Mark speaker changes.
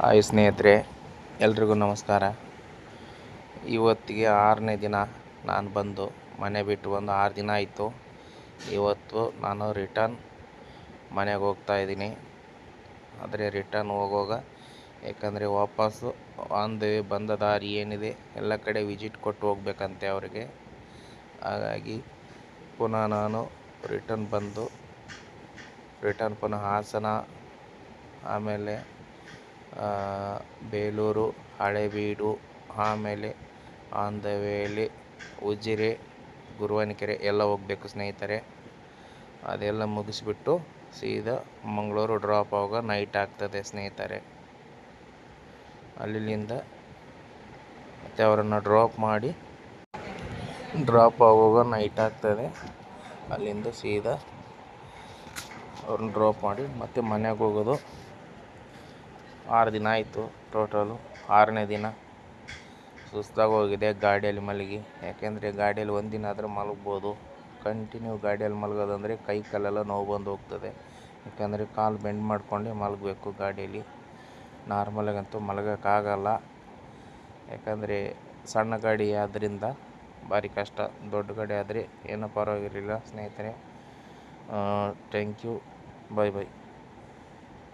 Speaker 1: Hi ಸ್ನೇಹಿತರೆ, ಎಲ್ರಿಗೂ ನಮಸ್ಕಾರ. ಇವತ್ತಿಗೆ ಆರನೇ ದಿನ ನಾನು ಬಂದು ಮನೆ ಬಿಟ್ಟು ಒಂದು ಆರು ದಿನ ಆಯಿತು. ಇವತ್ತು ನಾನು ರಿಟರ್ನ್ ಮನೆಗೆ ಹೋಗ್ತಾ ಇದ್ದೀನಿ. ಆದರೆ ರಿಟರ್ನ್ ಹೋಗುವಾಗ ಯಾಕಂದರೆ ವಾಪಸ್ಸು ಆನ್ ದ ವೇ ಬಂದ ದಾರಿ ಏನಿದೆ, ಎಲ್ಲ ಕಡೆ ವಿಸಿಟ್ ಕೊಟ್ಟು ಹೋಗ್ಬೇಕಂತೆ ಅವರಿಗೆ. ಹಾಗಾಗಿ ಪುನಃ ನಾನು ರಿಟರ್ನ್ ಬಂದು ರಿಟರ್ನ್ ಪುನಃ ಹಾಸನ, ಆಮೇಲೆ ಬೇಲೂರು, ಹಳೆಬೀಡು, ಆಮೇಲೆ ಆನ್ ದ ಉಜಿರೆ, ಗುರುವಾನಿಕೆರೆ ಎಲ್ಲ ಹೋಗಬೇಕು ಸ್ನೇಹಿತರೆ. ಅದೆಲ್ಲ ಮುಗಿಸ್ಬಿಟ್ಟು ಸೀದಾ ಮಂಗಳೂರು ಡ್ರಾಪ್ ಆಗುವಾಗ ನೈಟ್ ಆಗ್ತದೆ ಸ್ನೇಹಿತರೆ. ಅಲ್ಲಿಂದ ಮತ್ತು ಅವರನ್ನು ಡ್ರಾಪ್ ಮಾಡಿ ಡ್ರಾಪ್ ಆಗುವಾಗ ನೈಟ್ ಆಗ್ತದೆ. ಅಲ್ಲಿಂದ ಸೀದಾ ಅವ್ರನ್ನ ಡ್ರಾಪ್ ಮಾಡಿ ಮತ್ತೆ ಮನೆಗೆ ಹೋಗೋದು. ಆರು ದಿನ ಆಯಿತು ಟೋಟಲು, ಆರನೇ ದಿನ. ಸುಸ್ತಾಗಿ ಹೋಗಿದೆ, ಗಾಡಿಯಲ್ಲಿ ಮಲಗಿ. ಯಾಕೆಂದರೆ ಗಾಡಿಯಲ್ಲಿ ಒಂದಿನ ಆದರೂ ಮಲಗ್ಬೋದು. ಕಂಟಿನ್ಯೂ ಗಾಡಿಯಲ್ಲಿ ಮಲಗೋದಂದರೆ ಕೈ ಕಾಲೆಲ್ಲ ನೋವು ಬಂದು ಹೋಗ್ತದೆ. ಯಾಕೆಂದರೆ ಕಾಲು ಬೆಂಡ್ ಮಾಡಿಕೊಂಡೆ ಮಲಗಬೇಕು ಗಾಡಿಯಲ್ಲಿ. ನಾರ್ಮಲಾಗಂತೂ ಮಲಗೋಕ್ಕಾಗಲ್ಲ. ಯಾಕಂದರೆ ಸಣ್ಣ ಗಾಡಿ ಆದ್ದರಿಂದ ಭಾರಿ ಕಷ್ಟ. ದೊಡ್ಡ ಗಾಡಿ ಆದರೆ ಏನೂ ಪರವಾಗಿರಲಿಲ್ಲ ಸ್ನೇಹಿತರೆ. Thank you bye bye